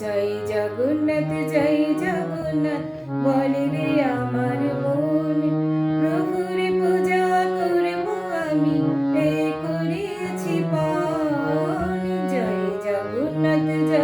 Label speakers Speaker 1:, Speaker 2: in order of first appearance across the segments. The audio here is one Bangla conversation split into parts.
Speaker 1: জয় জগন্নাথ জয় জগন্নাথ, বলে রে আমার মন। প্রভুর পূজা করব আমি করেছি পান। জয় জগন্নাথ, জয়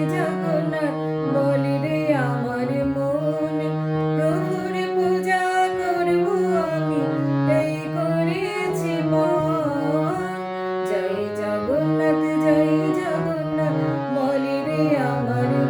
Speaker 1: I'm not Maria.